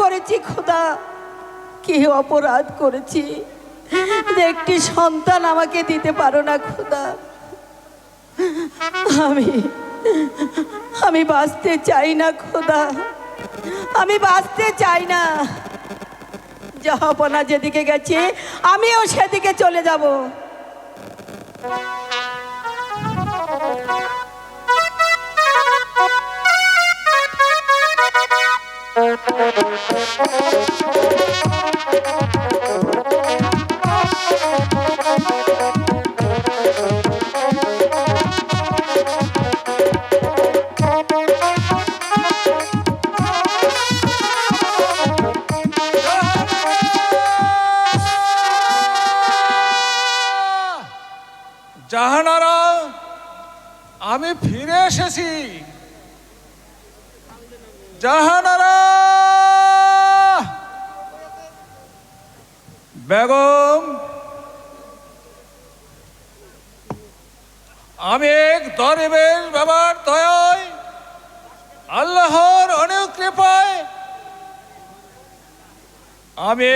করেছি, খোদা। কি অপরাধ করেছি। একটি সন্তান আমাকে দিতে পারো না, খোদা। আমি আমি বাঁচতে চাই না, খোদা। আমি বাঁচতে চাই না। জাহাপনা যেদিকে গেছে, আমিও সেদিকে চলে যাব। জাহানারা আমি ফিরে এসেছি। জাহানারা! বেগম, আমি এক বাবার দয়ায়, আল্লাহর অনেক কৃপায়, আমি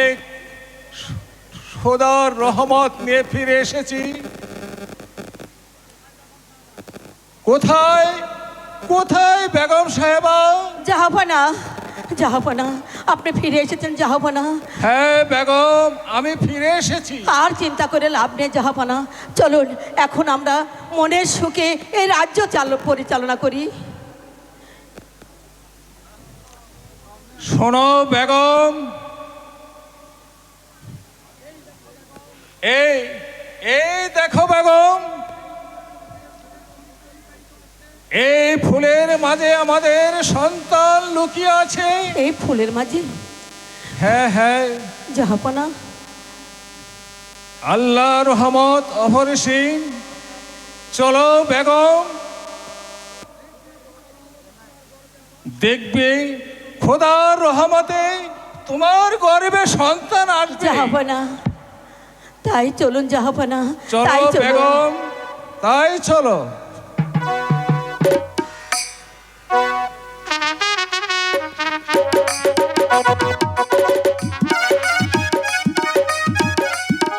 খোদার রহমত নিয়ে ফিরে এসেছি। কোথায় কোথায় বেগম সাহেবা? জাহাপনা জাহাপনা আপনি ফিরে এসেছেন জাহাপনা হ্যাঁ বেগম আমি ফিরে এসেছি। আর চিন্তা করে লাভ নেই জাহাপনা চলুন এখন আমরা মনের সুখে এই রাজ্য চাল পরিচালনা করি। শোনো বেগম। এই এই দেখো বেগম। এই ফুলের মাঝে আমাদের সন্তান লুকিয়ে আছে এই ফুলের মাঝে? হ্যাঁ হ্যাঁ। জাহাপনা আল্লাহ রহমত অপরিসীম চলো বেগম। দেখবে খোদার রহমতে তোমার গর্বে সন্তান আসবে। জাহাপনা তাই চলুন জাহাপনা চলো চলুন। বেগম। তাই চলো।